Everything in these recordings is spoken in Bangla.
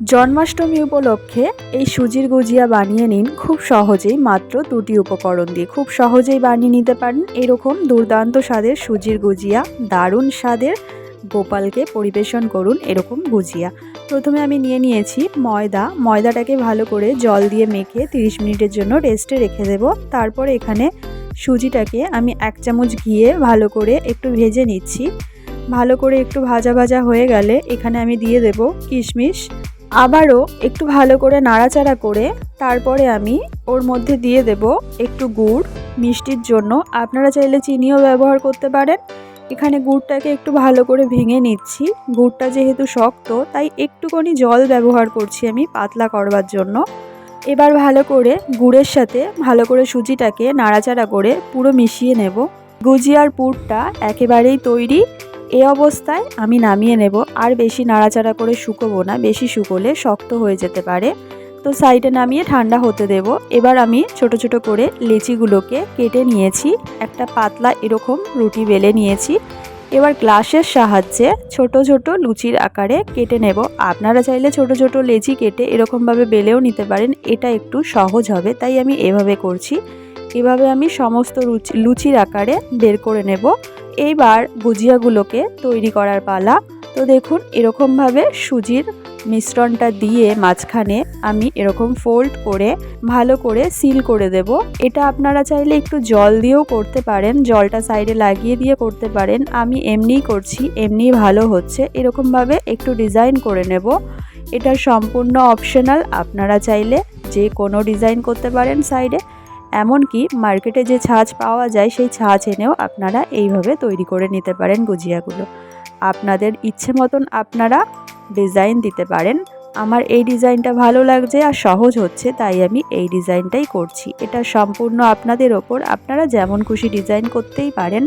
জন্মাষ্টমী উপলক্ষে এই সুজির গুজিয়া বানিয়ে নিন খুব সহজেই, মাত্র দুটি উপকরণ দিয়ে। খুব সহজেই বানিয়ে নিতে পারেন এরকম দুর্দান্ত স্বাদের সুজির গুজিয়া, দারুণ স্বাদের, গোপালকে পরিবেশন করুন এরকম গুজিয়া। প্রথমে আমি নিয়ে নিয়েছি ময়দা। ময়দাটাকে ভালো করে জল দিয়ে মেখে 30 মিনিটের জন্য রেস্টে রেখে দেব। তারপর এখানে সুজিটাকে আমি এক চামচ ঘিয়ে ভালো করে একটু ভেজে নিচ্ছি। ভালো করে একটু ভাজা ভাজা হয়ে গেলে এখানে আমি দিয়ে দেব কিশমিশ আবারও একটু ভালো করে নাড়াচাড়া করে তারপরে আমি ওর মধ্যে দিয়ে দেব একটু গুড় মিষ্টির জন্য। আপনারা চাইলে চিনিও ব্যবহার করতে পারেন। এখানে গুড়টাকে একটু ভালো করে ভেঙে নিচ্ছি। গুড়টা যেহেতু শক্ত, তাই একটুখানি জল ব্যবহার করছি আমি পাতলা করবার জন্য। এবার ভালো করে গুড়ের সাথে ভালো করে সুজিটাকে নাড়াচাড়া করে পুরো মিশিয়ে নেব। গুজিয়ার পুরটা একেবারেই তৈরি। এ অবস্থায় আমি নামিয়ে নেব। আর বেশি নাড়াচাড়া করে শুকোবো না, বেশি শুকোলে শক্ত হয়ে যেতে পারে। তো সাইডে নামিয়ে ঠান্ডা হতে দেব। এবার আমি ছোট ছোট করে লেচিগুলোকে কেটে নিয়েছি। একটা পাতলা এরকম রুটি বেলে নিয়েছি। এবার গ্লাসের সাহায্যে ছোট ছোট লুচির আকারে কেটে নেব। আপনারা চাইলে ছোট ছোট লেচি কেটে এরকমভাবে বেলেও নিতে পারেন। এটা একটু সহজ হবে, তাই আমি এভাবে করছি। এভাবে আমি সমস্ত লুচির আকারে বের করে নেব। এইবার গুজিয়াগুলোকে তৈরি করার পালা। তো দেখুন, এরকমভাবে সুজির মিশ্রণটা দিয়ে মাঝখানে আমি এরকম ফোল্ড করে, ভালো করে সিল করে দেব। এটা আপনারা চাইলে একটু জল দিয়েও করতে পারেন, জলটা সাইডে লাগিয়ে দিয়ে করতে পারেন। আমি এমনিই করছি, এমনিই ভালো হচ্ছে। এরকমভাবে একটু ডিজাইন করে নেব। এটা সম্পূর্ণ অপশনাল আপনারা চাইলে যে কোনো ডিজাইন করতে পারেন সাইডে এমনকি মার্কেটে যে ছাঁচ পাওয়া যায়, সেই ছাঁচ এনেও আপনারা এইভাবে তৈরি করে নিতে পারেন গুজিয়াগুলো। আপনাদের ইচ্ছে মতন আপনারা ডিজাইন দিতে পারেন। আমার এই ডিজাইনটা ভালো লাগছে আর সহজ হচ্ছে, তাই আমি এই ডিজাইনটাই করছি। এটা সম্পূর্ণ আপনাদের ওপর। আপনারা যেমন খুশি ডিজাইন করতেই পারেন।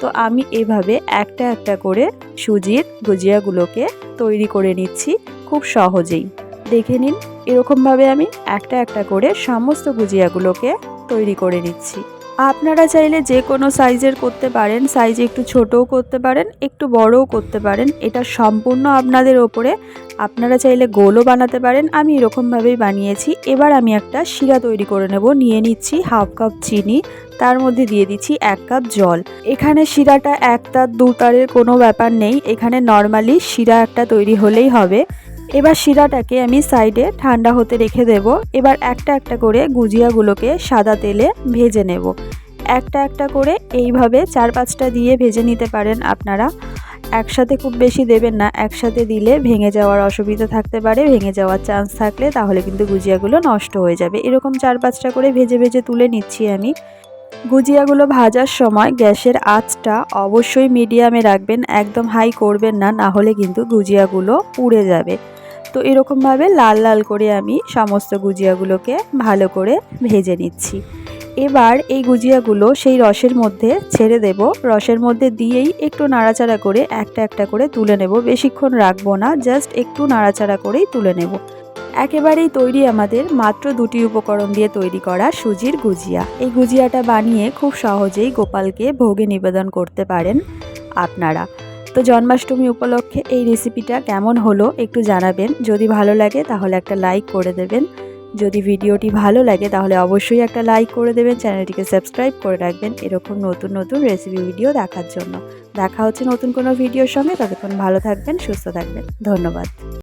তো আমি এভাবে একটা একটা করে সুজির গুজিয়াগুলোকে তৈরি করে নিচ্ছি খুব সহজেই। দেখে নিন, এরকমভাবে আমি একটা একটা করে সমস্ত গুজিয়াগুলোকে তৈরি করে নিচ্ছি। আপনারা চাইলে যে কোনো সাইজের করতে পারেন, সাইজ একটু ছোটও করতে পারেন, একটু বড়ও করতে পারেন। এটা সম্পূর্ণ আপনাদের ওপরে। আপনারা চাইলে গোলও বানাতে পারেন। আমি এরকমভাবেই বানিয়েছি। এবার আমি একটা শিরা তৈরি করে নেব। নিয়ে নিচ্ছি হাফ কাপ চিনি। তার মধ্যে দিয়ে দিচ্ছি এক কাপ জল। এখানে শিরাটা এক তার, দু তারের কোনো ব্যাপার নেই। এখানে নর্মালি শিরা একটা তৈরি হলেই হবে। এবার শিরাটাকে আমি সাইডে ঠান্ডা হতে রেখে দেব। এবার একটা একটা করে গুজিয়াগুলোকে সাদা তেলে ভেজে নেব। একটা একটা করে এইভাবে চার পাঁচটা দিয়ে ভেজে নিতে পারেন আপনারা। একসাথে খুব বেশি দেবেন না, একসাথে দিলে ভেঙে যাওয়ার অসুবিধা থাকতে পারে, ভেঙে যাওয়ার চান্স থাকলে তাহলে কিন্তু গুজিয়াগুলো নষ্ট হয়ে যাবে। এরকম চার পাঁচটা করে ভেজে ভেজে তুলে নিচ্ছি আমি। গুজিয়াগুলো ভাজার সময় গ্যাসের আঁচটা অবশ্যই মিডিয়ামে রাখবেন, একদম হাই করবেন না না হলে কিন্তু গুজিয়াগুলো পুড়ে যাবে। তো এরকমভাবে লাল লাল করে আমি সমস্ত গুজিয়াগুলোকে ভালো করে ভেজে নিচ্ছি। এবার এই গুজিয়াগুলো সেই রসের মধ্যে ছেড়ে দেব। রসের মধ্যে দিয়েই একটু নাড়াচাড়া করে একটা একটা করে তুলে নেব। বেশিক্ষণ রাখব না, জাস্ট একটু নাড়াচাড়া করেই তুলে নেব। একেবারেই তৈরি আমাদের মাত্র দুটি উপকরণ দিয়ে তৈরি করা সুজির গুজিয়া। এই গুজিয়াটা বানিয়ে খুব সহজেই গোপালকে ভোগে নিবেদন করতে পারেন আপনারা। তো জন্মাষ্টমী উপলক্ষে এই রেসিপিটা কেমন হলো একটু জানাবেন। যদি ভালো লাগে তাহলে একটা লাইক করে দেবেন। যদি ভিডিওটি ভালো লাগে তাহলে অবশ্যই একটা লাইক করে দেবেন, চ্যানেলটিকে সাবস্ক্রাইব করে রাখবেন এরকম নতুন নতুন রেসিপি ভিডিও দেখার জন্য। দেখা হচ্ছে নতুন কোনো ভিডিওর সঙ্গে। ততক্ষণ ভালো থাকবেন, সুস্থ থাকবেন। ধন্যবাদ।